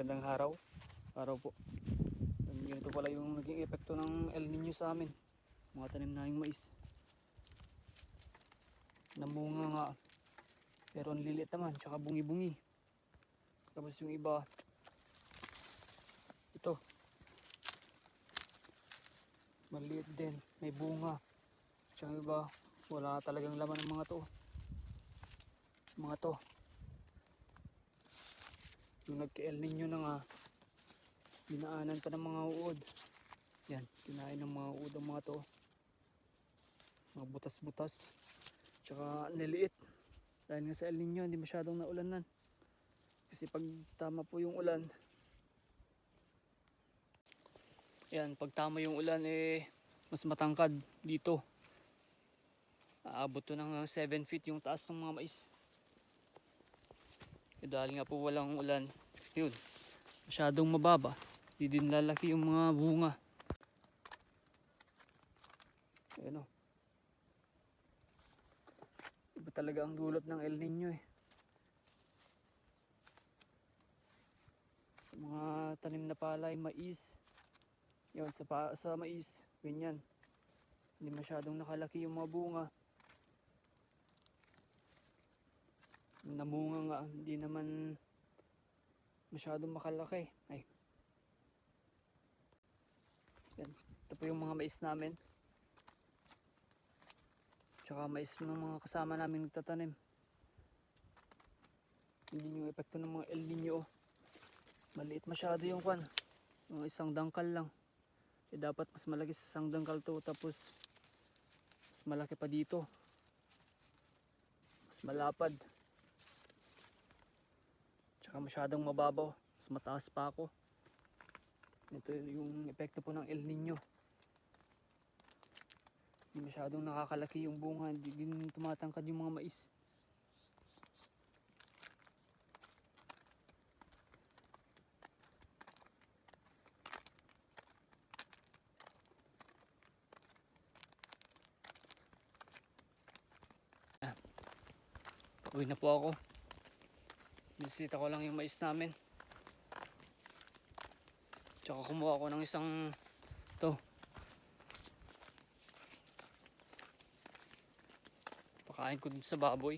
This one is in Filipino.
magandang araw. Araw po. Ganito pala yung naging epekto ng El Nino sa amin. Mga tanim na mais. Namunga nga. Pero ang lilit naman, tsaka bungi-bungi. Tapos yung iba, ito. Maliit din, may bunga. Tsaka yung iba, wala talagang laman ng mga to. Mga to. Yung nagka-El Nino na nga, dinaanan pa ng mga uod. Yan, kinain ng mga uod ang mga to. Mga butas-butas. Tsaka niliit. Dahil nga sa El Nino, hindi masyadong naulanan. Kasi pag tama po yung ulan, yan, pag tama yung ulan eh, mas matangkad dito. Aabot to ng 7 feet yung taas ng mga mais. Eh, dahil nga po walang ulan, yun, masyadong mababa. Hindi din lalaki yung mga bunga. Ayan o. Iba talaga ang dulot ng El Nino eh. Sa mga tanim na palay, mais. Yun, sa, pa, sa mais, ganyan. Hindi masyadong nakalaki yung mga bunga. Namunga nga, hindi naman masyadong makalaki. Ay. Yan. Ito po yung mga mais namin. Tsaka mais ng mga kasama namin nagtatanim. Hindi yung epekto ng mga El Nino. Maliit masyado yung kwan. Mga isang dangkal lang. Eh dapat mas malaki sa isang dangkal to. Tapos mas malaki pa dito. Mas malapad. Tsaka masyadong mababaw. Mas mataas pa ako. Ito yung epekto po ng El Nino. Hindi masyadong nakakalaki yung bunga. Hindi din tumatangkad yung mga mais. Uwi na po ako. Bisita ko lang yung mais namin. Tsaka kumuha ako ng isang to. Pakain ko din sa baboy.